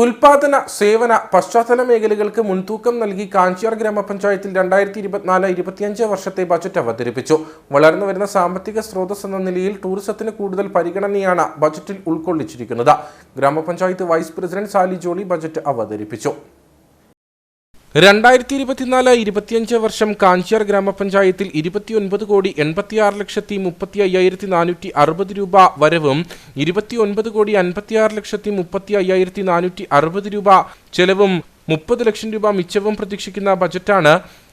ഉൽപാദന സേവന പശ്ചാത്തല മേഖലകൾക്ക് മുൻതൂക്കം നൽകി കാഞ്ചിയാർ ഗ്രാമപഞ്ചായത്തിൽ രണ്ടായിരത്തി ഇരുപത്തിനാല് ഇരുപത്തിയഞ്ച് വർഷത്തെ ബജറ്റ് അവതരിപ്പിച്ചു. വളർന്നു വരുന്ന സാമ്പത്തിക സ്രോതസ് എന്ന നിലയിൽ ടൂറിസത്തിന് കൂടുതൽ പരിഗണനയാണ് ബജറ്റിൽ ഉൾക്കൊള്ളിച്ചിരിക്കുന്നത്. ഗ്രാമപഞ്ചായത്ത് vice president Sally Jolly budget അവതരിപ്പിച്ചു. രണ്ടായിരത്തി ഇരുപത്തിനാല് ഇരുപത്തിയഞ്ച് വർഷം കാഞ്ചിയാർ ഗ്രാമപഞ്ചായത്തിൽ ഇരുപത്തിയൊൻപത് കോടി എൺപത്തിയാറ് ലക്ഷത്തി മുപ്പത്തി അയ്യായിരത്തി നാനൂറ്റി അറുപത് രൂപ വരവും ഇരുപത്തിയൊൻപത് കോടി അൻപത്തിയാറ് ലക്ഷത്തി മുപ്പത്തി അയ്യായിരത്തി നാനൂറ്റി അറുപത് രൂപ ചെലവും മുപ്പത് ലക്ഷം രൂപ മിച്ചവും പ്രതീക്ഷിക്കുന്ന ബജറ്റാണ്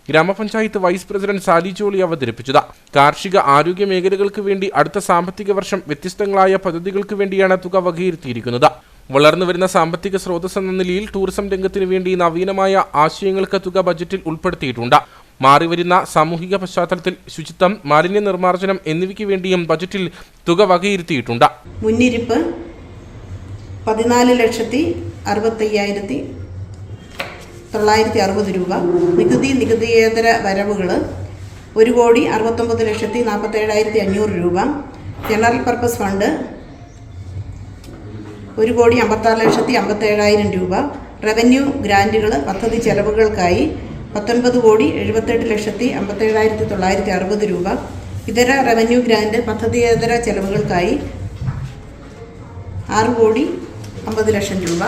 ഗ്രാമപഞ്ചായത്ത് വൈസ് പ്രസിഡന്റ് സാലി ജോളി അവതരിപ്പിച്ചത്. കാർഷിക ആരോഗ്യ മേഖലകൾക്ക് വേണ്ടി അടുത്ത സാമ്പത്തിക വർഷം വ്യത്യസ്തങ്ങളായ പദ്ധതികൾക്ക് വേണ്ടിയാണ് തുക വകയിരുത്തിയിരിക്കുന്നത്. വളർന്നു വരുന്ന സാമ്പത്തിക സ്രോതസ് എന്ന നിലയിൽ ടൂറിസം രംഗത്തിനു വേണ്ടി നവീനമായ ആശയങ്ങൾക്ക് തുക ബജറ്റിൽ ഉൾപ്പെടുത്തിയിട്ടുണ്ട്. മാറിവരുന്ന സാമൂഹിക പശ്ചാത്തലത്തിൽ ശുചിത്വം മാലിന്യ നിർമ്മാർജനം എന്നിവയ്ക്ക് വേണ്ടിയും ബജറ്റിൽ തുക വകയിരുത്തിയിട്ടുണ്ട്. മുന്നിരിപ്പ് പതിനാല് ലക്ഷത്തി അറുപത്തയ്യായിരത്തി തൊള്ളായിരത്തി അറുപത് രൂപ. നികുതി നികുതിയേതര വരവുകൾ ഒരു കോടി അറുപത്തൊമ്പത് ലക്ഷത്തി നാൽപ്പത്തേഴായിരത്തി അഞ്ഞൂറ് രൂപ. ജനറൽ പർപ്പസ് ഫണ്ട് ഒരു കോടി അമ്പത്താറ് ലക്ഷത്തി അമ്പത്തേഴായിരം രൂപ. റവന്യൂ ഗ്രാന്റുകൾ പദ്ധതി ചെലവുകൾക്കായി പത്തൊൻപത് കോടി എഴുപത്തെട്ട് ലക്ഷത്തി അമ്പത്തേഴായിരത്തി തൊള്ളായിരത്തി അറുപത് രൂപ. ഇതര റവന്യൂ ഗ്രാന്റ് പദ്ധതിയേതര ചെലവുകൾക്കായി ആറ് കോടി അമ്പത് ലക്ഷം രൂപ.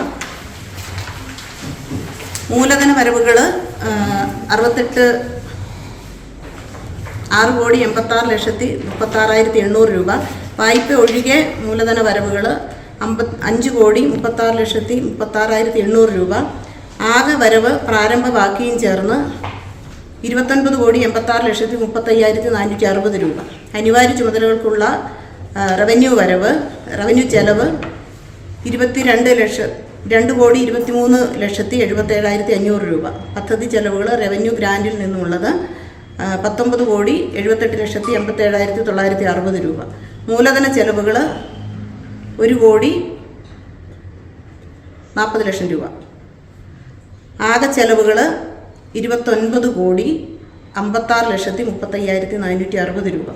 മൂലധന വരവുകൾ അറുപത്തെട്ട് ആറ് കോടി എൺപത്താറ് ലക്ഷത്തി മുപ്പത്താറായിരത്തി എണ്ണൂറ് രൂപ. വായ്പ ഒഴികെ മൂലധന വരവുകൾ അമ്പത് അഞ്ച് കോടി മുപ്പത്താറ് ലക്ഷത്തി മുപ്പത്താറായിരത്തി എണ്ണൂറ് രൂപ. ആകെ വരവ് പ്രാരംഭ ബാക്കിയും ചേർന്ന് ഇരുപത്തൊൻപത് കോടി എൺപത്താറ് ലക്ഷത്തി മുപ്പത്തയ്യായിരത്തി നാനൂറ്റി അറുപത് രൂപ. അനിവാര്യ ചുമതലകൾക്കുള്ള റവന്യൂ വരവ് റവന്യൂ ചെലവ് ഇരുപത്തി രണ്ട് ലക്ഷം രണ്ട് കോടി ഇരുപത്തിമൂന്ന് ലക്ഷത്തി എഴുപത്തേഴായിരത്തി അഞ്ഞൂറ് രൂപ. പദ്ധതി ചെലവുകൾ റവന്യൂ ഗ്രാൻഡിൽ നിന്നുള്ളത് പത്തൊമ്പത് കോടി എഴുപത്തെട്ട് ലക്ഷത്തി എൺപത്തേഴായിരത്തി തൊള്ളായിരത്തി അറുപത് രൂപ. മൂലധന ചെലവുകൾ ഒരു കോടി നാൽപ്പത് ലക്ഷം രൂപ. ആകെ ചെലവുകൾ ഇരുപത്തൊൻപത് കോടി അമ്പത്താറ് ലക്ഷത്തി മുപ്പത്തയ്യായിരത്തി നാനൂറ്റി അറുപത് രൂപ.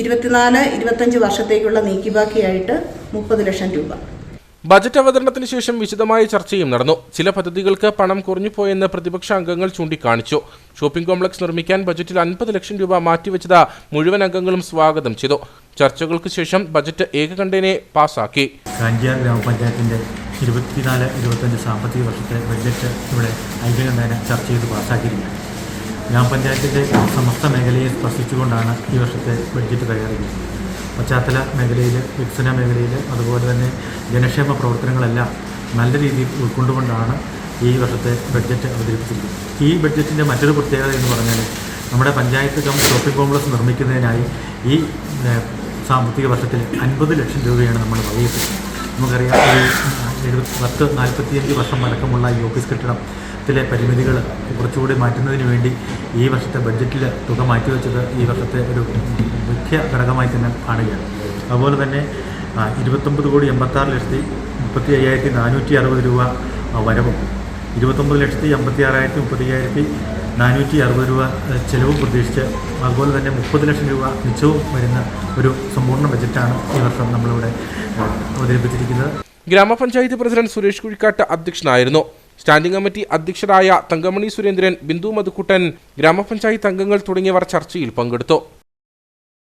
ഇരുപത്തിനാല് ഇരുപത്തഞ്ച് വർഷത്തേക്കുള്ള നീക്കിബാക്കിയായിട്ട് മുപ്പത് ലക്ഷം രൂപ. ബജറ്റ് അവതരണത്തിന് ശേഷം വിശദമായ ചർച്ചയും നടന്നു. ചില പദ്ധതികൾക്ക് പണം കുറഞ്ഞുപോയെന്ന് പ്രതിപക്ഷ അംഗങ്ങൾ ചൂണ്ടിക്കാണിച്ചു. ഷോപ്പിംഗ് കോംപ്ലക്സ് നിർമ്മിക്കാൻ ബജറ്റിൽ അൻപത് ലക്ഷം രൂപ മാറ്റിവെച്ചത് മുഴുവൻ അംഗങ്ങളും സ്വാഗതം ചെയ്തു. ചർച്ചകൾക്ക് ശേഷം ബജറ്റ് ഏകകണ്ഠേനെ പാസാക്കി. കാഞ്ചിയാർ ഗ്രാമപഞ്ചായത്തിന്റെ ഇരുപത്തിനാല് ഇരുപത്തഞ്ച് സാമ്പത്തിക വർഷത്തെ ബഡ്ജറ്റ് ഇവിടെ ഐക്യകണ്ഠേന ചർച്ച ചെയ്ത് പാസ്സാക്കിയിരിക്കുകയാണ് ഗ്രാമപഞ്ചായത്തിന്റെ സമസ്ത മേഖലയെ സ്പർശിച്ചുകൊണ്ടാണ് ഈ വർഷത്തെ ബഡ്ജറ്റ് തയ്യാറാക്കിയത്. പശ്ചാത്തല മേഖലയിൽ വികസന മേഖലയിൽ അതുപോലെ തന്നെ ജനക്ഷേമ പ്രവർത്തനങ്ങളെല്ലാം നല്ല രീതിയിൽ ഉൾക്കൊണ്ടുകൊണ്ടാണ് ഈ വർഷത്തെ ബഡ്ജറ്റ് അവതരിപ്പിച്ചിരിക്കുന്നത്. ഈ ബഡ്ജറ്റിന്റെ മറ്റൊരു പ്രത്യേകത എന്ന് പറഞ്ഞാൽ നമ്മുടെ പഞ്ചായത്ത് കം ഷോപ്പിംഗ് കോംപ്ലക്സ് നിർമ്മിക്കുന്നതിനായി ഈ സാമ്പത്തിക വർഷത്തിൽ അൻപത് ലക്ഷം രൂപയാണ് നമ്മൾ വകയിരുത്തുന്നത് നമുക്കറിയാം ഈ എഴുപത്തി പത്ത് നാൽപ്പത്തിയഞ്ച് വർഷം പഴക്കമുള്ള ഈ ഓഫീസ് കെട്ടിടത്തിലെ പരിമിതികൾ കുറച്ചുകൂടി മാറ്റുന്നതിന് വേണ്ടി ഈ വർഷത്തെ ബഡ്ജറ്റിൽ തുക മാറ്റിവെച്ചത് ഈ വർഷത്തെ ഒരു മുഖ്യ ഘടകമായി തന്നെ കാണുകയാണ്. അതുപോലെ തന്നെ ഇരുപത്തൊമ്പത് കോടി എൺപത്താറ് ലക്ഷത്തി മുപ്പത്തി അയ്യായിരത്തി നാനൂറ്റി അറുപത് രൂപ വരവും. ഇരുപത്തൊമ്പത് ലക്ഷത്തി അമ്പത്തി ആറായിരത്തി മുപ്പത്തി അയ്യായിരത്തി നാനൂറ്റി അറുപത് രൂപ ചിലവും പ്രതീക്ഷിച്ച് അതുപോലെ തന്നെ മുപ്പത് ലക്ഷം രൂപ മിച്ചവും വരുന്ന ഒരു സമ്പൂർണ ബജറ്റാണ് ഈ വർഷം നമ്മളിവിടെ അവതരിപ്പിച്ചിരിക്കുന്നത്. ഗ്രാമപഞ്ചായത്ത് പ്രസിഡന്റ് സുരേഷ് കുഴിക്കാട്ട് അധ്യക്ഷനായിരുന്നു. സ്റ്റാൻഡിംഗ് കമ്മിറ്റി അധ്യക്ഷരായ തങ്കമണി സുരേന്ദ്രൻ ബിന്ദു മധുക്കുട്ടൻ ഗ്രാമപഞ്ചായത്ത് അംഗങ്ങൾ തുടങ്ങിയവർ ചർച്ചയിൽ പങ്കെടുത്തു.